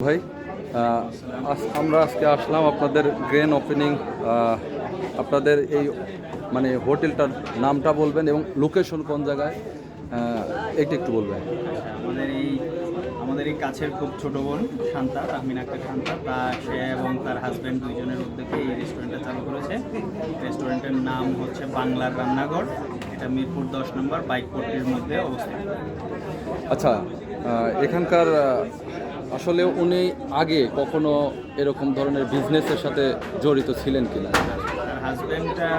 ভাই আজ- আমরা আজকে আসলাম আপনাদের গ্রেন ওপেনিং আপনাদের এই মানে হোটেলটার নামটা বলবেন এবং লোকেশন কোন জায়গায় এইটা একটু বলবেন। আমাদের এই আমাদের এই কাছের খুব ছোট বোন শান্তা তাহমিন আক্তার শান্তা তা সে এবং তার হাজব্যান্ড দুইজনের উদ্যোগে এই রেস্টুরেন্টটা চালু করেছে। রেস্টুরেন্টের নাম হচ্ছে বাংলার রান্নাঘর এটা মিরপুর দশ নম্বর বাইক পট্টির মধ্যে অবস্থিত। আচ্ছা এখানকার আসলে উনি আগে কখনো এরকম ধরনের বিজনেসের সাথে জড়িত ছিলেন কিনা? হাজব্যান্ডটা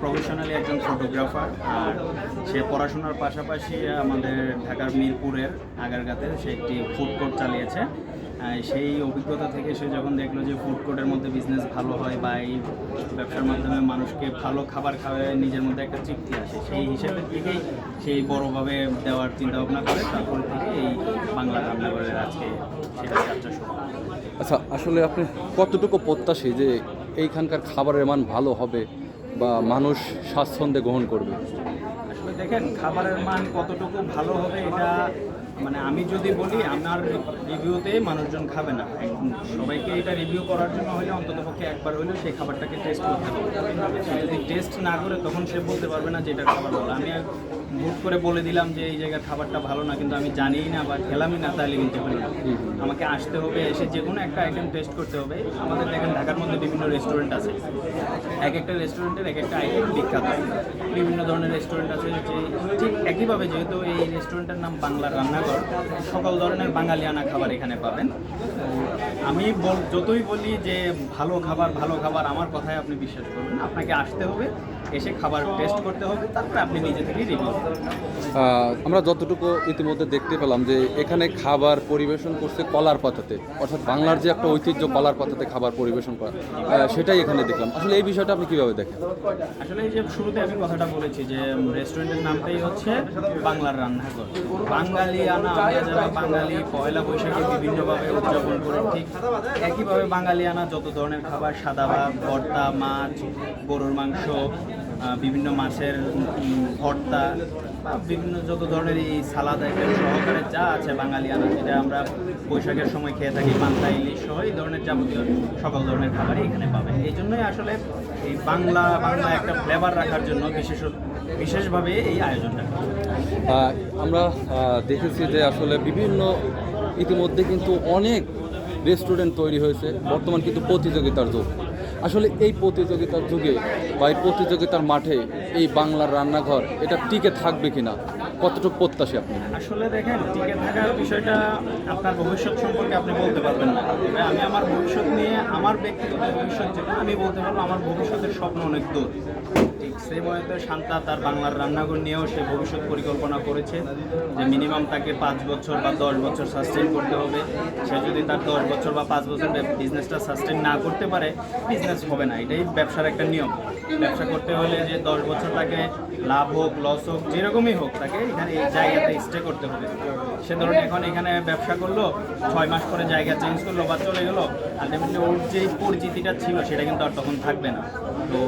প্রফেশনালি একজন ফটোগ্রাফার আর সে পড়াশোনার পাশাপাশি আমাদের ঢাকার মিরপুরের আগারগাতে সে একটি ফুড কোর্ট চালিয়েছে। সেই অভিজ্ঞতা থেকে সে যখন দেখল যে ফুড কোর্টের মধ্যে বিজনেস ভালো হয় বা এই ব্যবসার মাধ্যমে মানুষকে ভালো খাবার খাওয়ায় নিজের মধ্যে একটা তৃপ্তি আসে সেই হিসেবে থেকেই সেই বড়োভাবে দেওয়ার চিন্তা ভাবনা করে তারপরে থেকে এই বাংলা রান্নাঘরের আজকে সেটা যাত্রা শুরু আচ্ছা আসলে আপনি কতটুকু প্রত্যাশী যে এইখানকার খাবারের মান ভালো হবে বা মানুষ স্বাচ্ছন্দ্যে গ্রহণ করবে? আসলে দেখেন খাবারের মান কতটুকু ভালো হবে এটা মানে আমি যদি বলি, আমার রিভিউতে মানুষজন খাবে না। সবাইকে এটা রিভিউ করার জন্য হলে অন্তত পক্ষে একবার হলেও সেই খাবারটাকে টেস্ট করতে হবে। যদি টেস্ট না করে, তখন সে বলতে পারবে না যে এটা খাবার ভালো। আমি হুট করে বলে দিলাম যে এই জায়গার খাবারটা ভালো না, কিন্তু আমি জানিই না বা খেলামই না, তাহলে কিন্তু হবে না। আমাকে আসতে হবে, এসে যে কোনো একটা আইটেম টেস্ট করতে হবে। আমাদের দেখেন ঢাকার মধ্যে বিভিন্ন রেস্টুরেন্ট আছে। এক একটা রেস্টুরেন্টের এক একটা আইটেম বিখ্যাত। বিভিন্ন ধরনের রেস্টুরেন্ট আছে যে ঠিক একইভাবে যেহেতু এই রেস্টুরেন্টের নাম বাংলার রান্নাঘর সকল ধরনের বাঙালিয়ানা খাবার এখানে পাবেন। আমি যতই বলি যে ভালো খাবার ভালো খাবার, আমার কথায় আপনি বিশ্বাস করবেন আপনাকে আসতে হবে। এসে খাবার টেস্ট করতে হবে তারপরে আপনি নিজে থেকেই রিভিউ আমরা যতটুকু ইতিমধ্যে দেখতে পেলাম যে এখানে খাবার পরিবেশন করছে কলার পাতাতে অর্থাৎ বাংলার যে একটা ঐতিহ্য কলার পাতাতে খাবার পরিবেশন করা সেটাই এখানে দেখলাম। আসলে এই বিষয়টা আপনি কীভাবে দেখেন? আসলে এই যে শুরুতে আমি কথাটা বলেছি যে রেস্টুরেন্টের নামটাই হচ্ছে বাংলার রান্নাঘর। বাঙালি আনা আমরা যারা বাঙালি পয়লা বৈশাখে বিভিন্নভাবে উদযাপন করি ঠিক একইভাবে বাঙালি আনা যত ধরনের খাবার সাদা ভাত ভর্তা মাছ গরুর মাংস বিভিন্ন মাছের ভর্তা বা বিভিন্ন যত ধরনের এই সালাদ সহকারে যা আছে বাঙালি আনা যেটা আমরা বৈশাখের সময় খেয়ে থাকি, পান্তা, ইলিশ সহ এই ধরনের যাবতীয় সকল ধরনের খাবারই এখানে পাবেন। এই জন্যই আসলে এই বাংলা বাংলা একটা ফ্লেভার রাখার জন্য বিশেষ বিশেষভাবে এই আয়োজনটা আমরা দেখেছি যে আসলে বিভিন্ন ইতিমধ্যে কিন্তু অনেক রেস্টুরেন্ট তৈরি হয়েছে, বর্তমান কিন্তু প্রতিযোগিতার যুগ। আসলে এই প্রতিযোগিতার যুগে বা এই প্রতিযোগিতার মাঠে এই বাংলার রান্নাঘর, এটা টিকে থাকবে কিনা? কতটুকু প্রত্যাশী আপনি? আসলে দেখেন, টিকে থাকার বিষয়টা আপনার ভবিষ্যৎ সম্পর্কে আপনি বলতে পারবেন না। আমি আমার ভবিষ্যৎ নিয়ে, আমার ব্যক্তিগত ভবিষ্যৎ যেটা আমি বলতে পারব, আমার ভবিষ্যতের স্বপ্ন অনেক দূর। ঠিক সেই মতো শান্তা তার বাংলার রান্নাঘর নিয়েও সে ভবিষ্যৎ পরিকল্পনা করেছে যে মিনিমাম তাকে পাঁচ বছর বা দশ বছর সাস্টেন করতে হবে। সে যদি তার দশ বছর বা পাঁচ বছর বিজনেসটা সাস্টেন না করতে পারে বিজনেস হবে না। এটাই ব্যবসার একটা নিয়ম। ব্যবসা করতে হলে যে দশ বছর তাকে লাভ হোক লস হোক, যেরকমই হোক তাকে এখানে এই জায়গাতে স্টে করতে হবে। সে ধরুন এখন এখানে ব্যবসা করল, ছয় মাস পরে জায়গা চেঞ্জ করল বা চলে গেলো আলটিমেটলি ওর যে পরিচিতিটা ছিল সেটা কিন্তু আর তখন থাকবে না। তো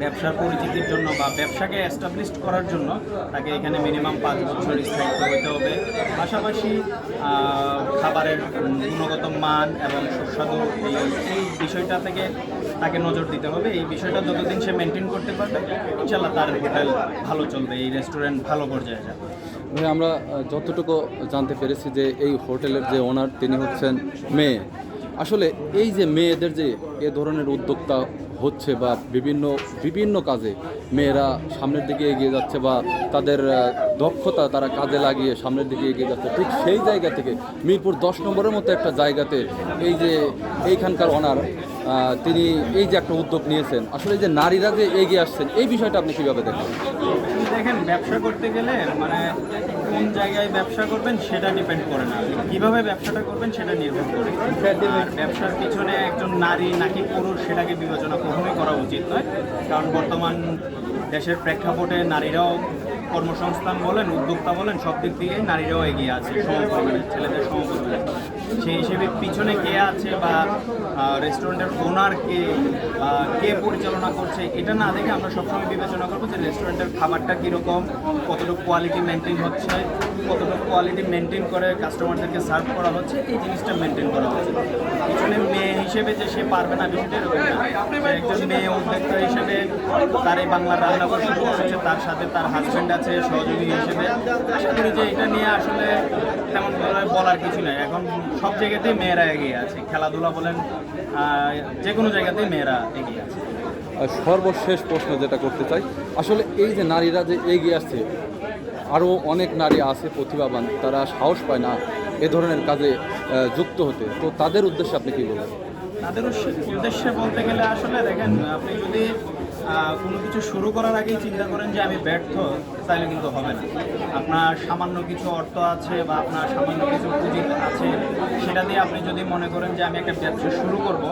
ব্যবসার পরিচিতির জন্য বা ব্যবসাকে এস্টাবলিশ করার জন্য তাকে এখানে মিনিমাম পাঁচ বছর স্থায়িত্ব হতে হবে। পাশাপাশি খাবারের গুণগত মান এবং সুস্বাদু এই এই বিষয়টা থেকে তাকে নজর দিতে হবে। এই বিষয়টা যতদিন সে মেনটেন করতে পারবে ইনশাল্লাহ তার হোটেল ভালো চলবে, এই রেস্টুরেন্ট ভালো পর্যায়ে যাবে। ভাই, আমরা যতটুকু জানতে পেরেছি যে এই হোটেলের যে ওনার তিনি হচ্ছেন মেয়ে। আসলে এই যে মেয়েদের যে এ ধরনের উদ্যোক্তা হচ্ছে বা বিভিন্ন বিভিন্ন কাজে মেয়েরা সামনের দিকে এগিয়ে যাচ্ছে বা তাদের দক্ষতা তারা কাজে লাগিয়ে সামনের দিকে এগিয়ে যাচ্ছে। ঠিক সেই জায়গা থেকে মিরপুর দশ নম্বরের মতো একটা জায়গাতে এই যে এইখানকার অনার তিনি এই যে একটা উদ্যোগ নিয়েছেন। আসলে যে নারীরা যে এগিয়ে আসছেন, এই বিষয়টা আপনি কীভাবে দেখেন? দেখেন, ব্যবসা করতে গেলে মানে কোন জায়গায় ব্যবসা করবেন সেটা ডিপেন্ড করে না। কীভাবে ব্যবসাটা করবেন সেটা নির্ভর করে। ব্যবসার পিছনে একজন নারী নাকি পুরুষ সেটাকে বিবেচনা কখনোই করা উচিত নয়। কারণ বর্তমান দেশের প্রেক্ষাপটে নারীরাও কর্মসংস্থান বলেন, উদ্যোক্তা বলেন, সব দিক দিয়েই নারীরাও এগিয়ে আছে সমপরিমাণে ছেলেদের সমপরিমাণে সেই হিসেবে পিছনে কে আছে বা রেস্টুরেন্টের ওনার কে কে পরিচালনা করছে, এটা না দেখে আমরা সবসময় বিবেচনা করব যে রেস্টুরেন্টের খাবারটা কীরকম, কতটুকু কোয়ালিটি মেনটেন হচ্ছে, কতটুকু কোয়ালিটি মেনটেন করে কাস্টমারদেরকে সার্ভ করা হচ্ছে, এই জিনিসটা মেনটেন করা হচ্ছে। পিছনে মেয়ে হিসেবে যে সে পারবে না বিষয়টা এরকম না। একজন মেয়ে উদ্যোক্তা হিসেবে তার এই বাংলা রান্নাঘর শুরু করেছে, তার সাথে তার হাজব্যান্ড আছে সহযোগী হিসেবে। আশা করি যে এটা নিয়ে আসলে তেমন বলার কিছু নাই। এখন সব জায়গাতেই মেয়েরা এগিয়ে আছে। খেলাধুলা বলেন যে কোনো জায়গাতেই মেয়েরা এগিয়ে আছে। সর্বশেষ প্রশ্ন যেটা করতে চাই আসলে এই যে নারীরা যে এগিয়ে আসছে আরও অনেক নারী আছে প্রতিভাবান তারা সাহস পায় না এ ধরনের কাজে যুক্ত হতে। তো তাদের উদ্দেশ্যে আপনি কী বলবেন? তাদের উদ্দেশ্যে- বলতে গেলে আসলে দেখেন আপনি যদি কোনো কিছু শুরু করার আগেই চিন্তা করেন যে আমি ব্যর্থ, তাহলে কিন্তু হবে না। আপনার সামান্য কিছু অর্থ আছে বা আপনার সামান্য কিছু পুঁজি আছে, সেটা দিয়ে আপনি যদি মনে করেন যে আমি একটা ব্যবসা শুরু করব,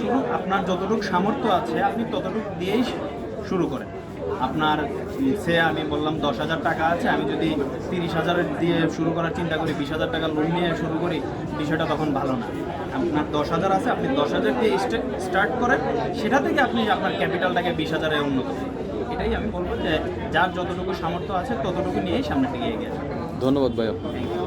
শুরু আপনার যতটুকু সামর্থ্য আছে, আপনি ততটুকু দিয়েই শুরু করেন। আপনার সে আমি বললাম দশ হাজার টাকা আছে আমি যদি তিরিশ হাজারের দিয়ে শুরু করার চিন্তা করি বিশ হাজার টাকা লোন নিয়ে শুরু করি বিষয়টা তখন ভালো না। আপনার দশ হাজার আছে আপনি দশ হাজার দিয়ে স্টার্ট করেন সেটা থেকে আপনি আপনার ক্যাপিটালটাকে বিশ হাজারে উন্নত করুন। এটাই আমি বলব যে যার যতটুকু সামর্থ্য আছে ততটুকু নিয়েই সামনের দিকে এগিয়ে ধন্যবাদ ভাই আপনি থ্যাংক ইউ